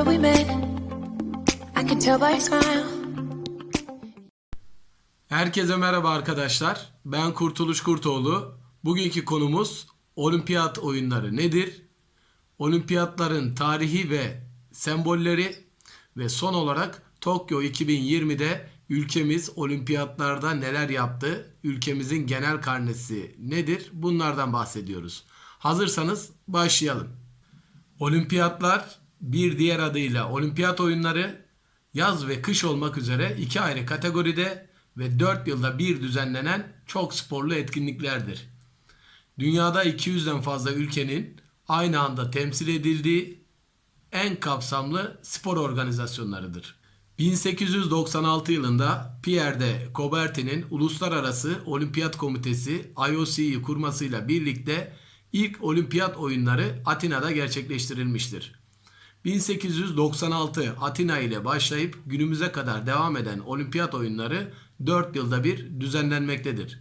remember we met. I can tell by your smile. Herkese merhaba arkadaşlar. Ben Kurtuluş Kurtoğlu. Bugünkü konumuz olimpiyat oyunları nedir? Olimpiyatların tarihi ve sembolleri ve son olarak Tokyo 2020'de ülkemiz olimpiyatlarda neler yaptı? Ülkemizin genel karnesi nedir? Bunlardan bahsediyoruz. Hazırsanız başlayalım. Olimpiyatlar bir diğer adıyla olimpiyat oyunları yaz ve kış olmak üzere iki ayrı kategoride ve 4 yılda bir düzenlenen çok sporlu etkinliklerdir. Dünyada 200'den fazla ülkenin aynı anda temsil edildiği en kapsamlı spor organizasyonlarıdır. 1896 yılında Pierre de Coubertin'in Uluslararası Olimpiyat Komitesi IOC'yi kurmasıyla birlikte ilk olimpiyat oyunları Atina'da gerçekleştirilmiştir. 1896 Atina ile başlayıp günümüze kadar devam eden olimpiyat oyunları 4 yılda bir düzenlenmektedir.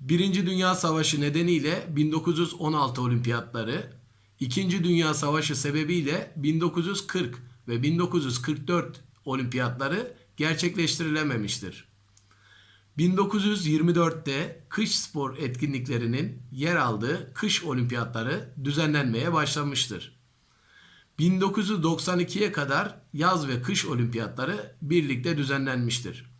Birinci Dünya Savaşı nedeniyle 1916 olimpiyatları, İkinci Dünya Savaşı sebebiyle 1940 ve 1944 olimpiyatları gerçekleştirilememiştir. 1924'te kış spor etkinliklerinin yer aldığı kış olimpiyatları düzenlenmeye başlamıştır. 1992'ye kadar yaz ve kış olimpiyatları birlikte düzenlenmiştir.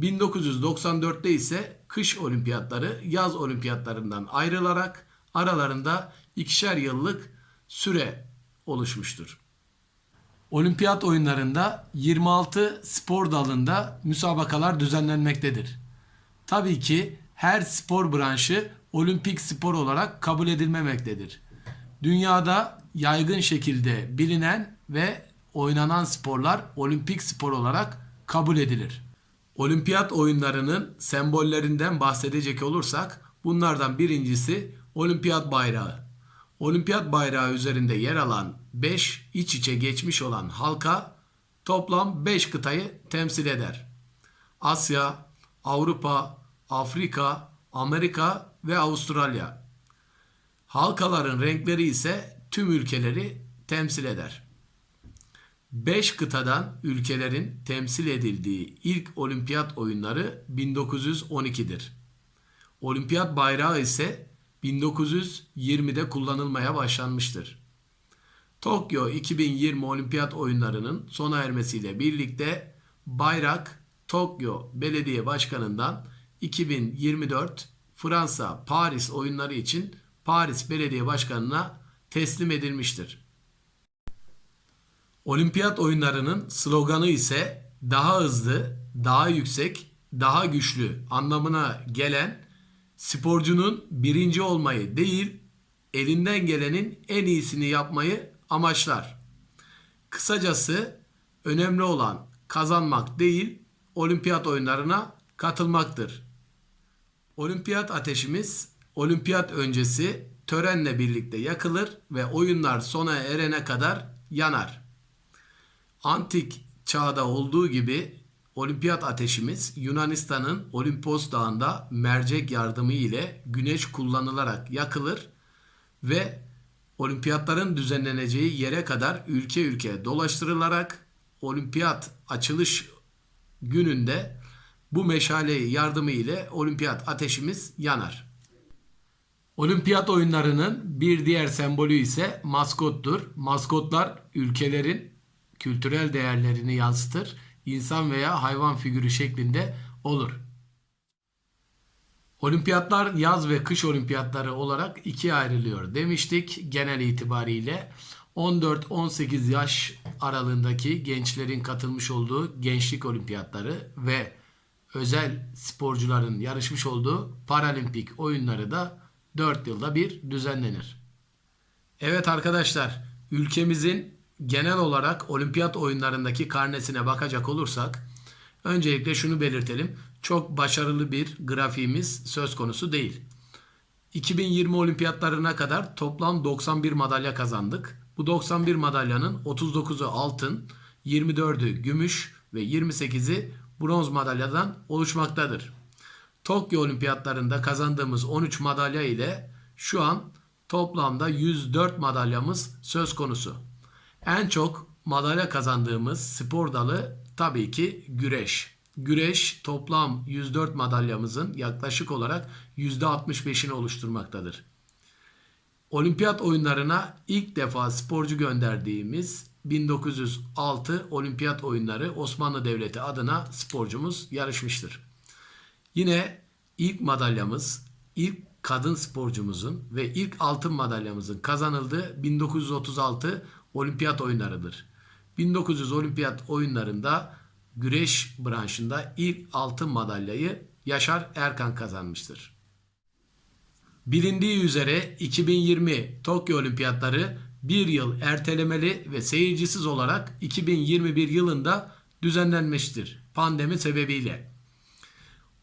1994'te ise kış olimpiyatları yaz olimpiyatlarından ayrılarak aralarında ikişer yıllık süre oluşmuştur. Olimpiyat oyunlarında 26 spor dalında müsabakalar düzenlenmektedir. Tabii ki her spor branşı olimpik spor olarak kabul edilmemektedir. Dünyada yaygın şekilde bilinen ve oynanan sporlar olimpik spor olarak kabul edilir. Olimpiyat oyunlarının sembollerinden bahsedecek olursak bunlardan birincisi olimpiyat bayrağı. Olimpiyat bayrağı üzerinde yer alan 5 iç içe geçmiş olan halka toplam 5 kıtayı temsil eder. Asya, Avrupa, Afrika, Amerika ve Avustralya. Halkaların renkleri ise tüm ülkeleri temsil eder. 5 kıtadan ülkelerin temsil edildiği ilk olimpiyat oyunları 1912'dir. Olimpiyat bayrağı ise 1920'de kullanılmaya başlanmıştır. Tokyo 2020 Olimpiyat Oyunları'nın sona ermesiyle birlikte bayrak Tokyo Belediye Başkanı'ndan 2024 Fransa Paris oyunları için Paris Belediye Başkanı'na teslim edilmiştir. Olimpiyat oyunlarının sloganı ise daha hızlı, daha yüksek, daha güçlü anlamına gelen sporcunun birinci olmayı değil, elinden gelenin en iyisini yapmayı amaçlar. Kısacası önemli olan kazanmak değil, olimpiyat oyunlarına katılmaktır. Olimpiyat ateşimiz olimpiyat öncesi törenle birlikte yakılır ve oyunlar sona erene kadar yanar. Antik çağda olduğu gibi olimpiyat ateşimiz Yunanistan'ın Olimpos Dağı'nda mercek yardımı ile güneş kullanılarak yakılır ve olimpiyatların düzenleneceği yere kadar ülke ülke dolaştırılarak olimpiyat açılış gününde bu meşale yardımı ile olimpiyat ateşimiz yanar. Olimpiyat oyunlarının bir diğer sembolü ise maskottur. Maskotlar ülkelerin kültürel değerlerini yansıtır. İnsan veya hayvan figürü şeklinde olur. Olimpiyatlar yaz ve kış olimpiyatları olarak ikiye ayrılıyor demiştik genel itibariyle. 14-18 yaş aralığındaki gençlerin katılmış olduğu gençlik olimpiyatları ve özel sporcuların yarışmış olduğu paralimpik oyunları da 4 yılda bir düzenlenir. Evet arkadaşlar ülkemizin genel olarak olimpiyat oyunlarındaki karnesine bakacak olursak öncelikle şunu belirtelim. Çok başarılı bir grafiğimiz söz konusu değil. 2020 olimpiyatlarına kadar toplam 91 madalya kazandık. Bu 91 madalyanın 39'u altın, 24'ü gümüş ve 28'i bronz madalyadan oluşmaktadır. Tokyo olimpiyatlarında kazandığımız 13 madalya ile şu an toplamda 104 madalyamız söz konusu. En çok madalya kazandığımız spor dalı tabii ki güreş. Güreş toplam 104 madalyamızın yaklaşık olarak %65'ini oluşturmaktadır. Olimpiyat oyunlarına ilk defa sporcu gönderdiğimiz 1906 Olimpiyat oyunları Osmanlı Devleti adına sporcumuz yarışmıştır. Yine ilk madalyamız, ilk kadın sporcumuzun ve ilk altın madalyamızın kazanıldığı 1936 Olimpiyat oyunlarıdır. 1900 Olimpiyat oyunlarında güreş branşında ilk altın madalyayı Yaşar Erkan kazanmıştır. Bilindiği üzere 2020 Tokyo Olimpiyatları bir yıl ertelemeli ve seyircisiz olarak 2021 yılında düzenlenmiştir pandemi sebebiyle.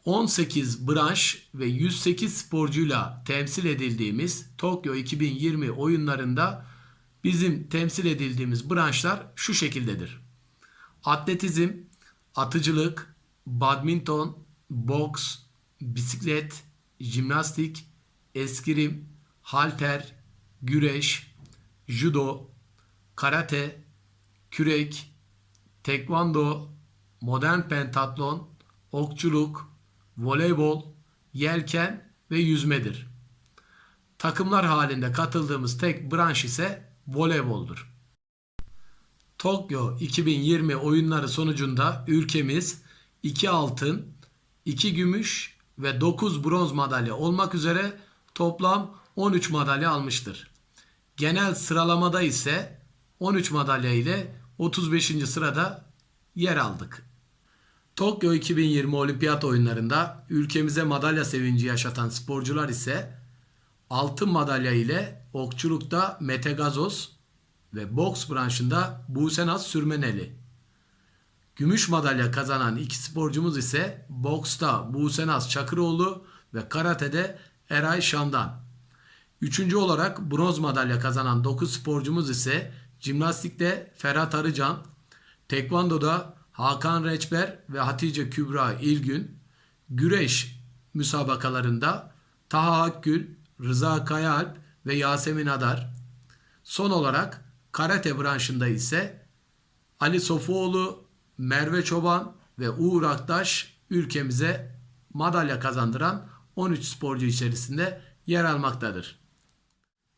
18 branş ve 108 sporcuyla temsil edildiğimiz Tokyo 2020 oyunlarında bizim temsil edildiğimiz branşlar şu şekildedir. Atletizm, atıcılık, badminton, boks, bisiklet, jimnastik, eskrim, halter, güreş, judo, karate, kürek, tekvando, modern pentatlon, okçuluk, voleybol, yelken ve yüzmedir. Takımlar halinde katıldığımız tek branş ise voleyboldur. Tokyo 2020 oyunları sonucunda ülkemiz 2 altın, 2 gümüş ve 9 bronz madalya olmak üzere toplam 13 madalya almıştır. Genel sıralamada ise 13 madalya ile 35. sırada yer aldık. Tokyo 2020 Olimpiyat oyunlarında ülkemize madalya sevinci yaşatan sporcular ise altın madalya ile okçulukta Mete Gazoz ve boks branşında Busenaz Sürmeneli. Gümüş madalya kazanan iki sporcumuz ise boksta Busenaz Çakıroğlu ve karatede Eray Şam'dan. Üçüncü olarak bronz madalya kazanan 9 sporcumuz ise jimnastikte Ferhat Arıcan, tekvandoda Hakan Reçber ve Hatice Kübra İlgün, güreş müsabakalarında Taha Akgül, Rıza Kayaalp ve Yasemin Adar. Son olarak karate branşında ise Ali Sofuoğlu, Merve Çoban ve Uğur Aktaş ülkemize madalya kazandıran 13 sporcu içerisinde yer almaktadır.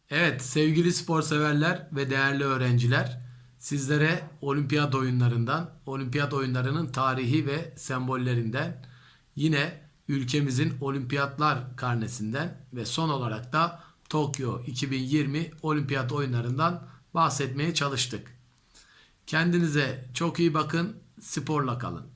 Evet sevgili spor severler ve değerli öğrenciler sizlere olimpiyat oyunlarından, olimpiyat oyunlarının tarihi ve sembollerinden yine ülkemizin olimpiyatlar karnesinden ve son olarak da Tokyo 2020 olimpiyat oyunlarından bahsetmeye çalıştık. Kendinize çok iyi bakın, sporla kalın.